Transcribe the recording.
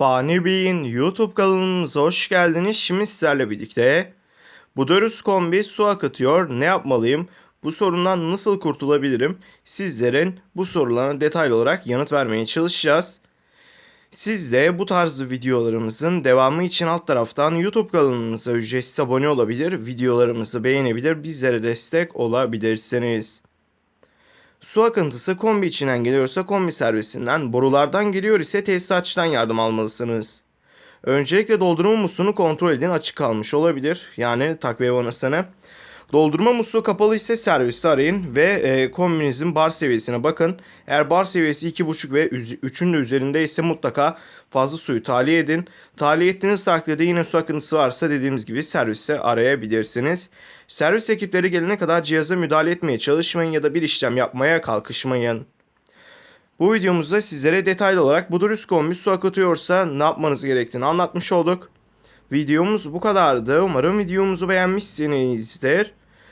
Fani Bey'in YouTube kanalımıza hoş geldiniz. Şimdi sizlerle birlikte Budorus kombi su akıtıyor. Ne yapmalıyım? Bu sorundan nasıl kurtulabilirim? Sizlerin bu sorularına detaylı olarak yanıt vermeye çalışacağız. Siz de bu tarz videolarımızın devamı için alt taraftan YouTube kanalımıza ücretsiz abone olabilir, videolarımızı beğenebilir, bizlere destek olabilirsiniz. Su akıntısı kombi içinden geliyorsa kombi servisinden, borulardan geliyor ise tesisatçıdan yardım almalısınız. Öncelikle doldurma musluğunu kontrol edin açık kalmış olabilir. Yani takviye vanasını. Doldurma musluğu kapalı ise servisi arayın ve e, kombinizin bar seviyesine bakın. Eğer bar seviyesi 2.5 ve 3'ün de üzerinde ise mutlaka fazla suyu tahliye edin. Tahliye ettiğiniz takdirde yine su akıntısı varsa dediğimiz gibi servise arayabilirsiniz. Servis ekipleri gelene kadar cihaza müdahale etmeye çalışmayın ya da bir işlem yapmaya kalkışmayın. Bu videomuzda sizlere detaylı olarak Budurus kombi su akıtıyorsa ne yapmanız gerektiğini anlatmış olduk. Videomuz bu kadardı. Umarım videomuzu beğenmişsinizdir.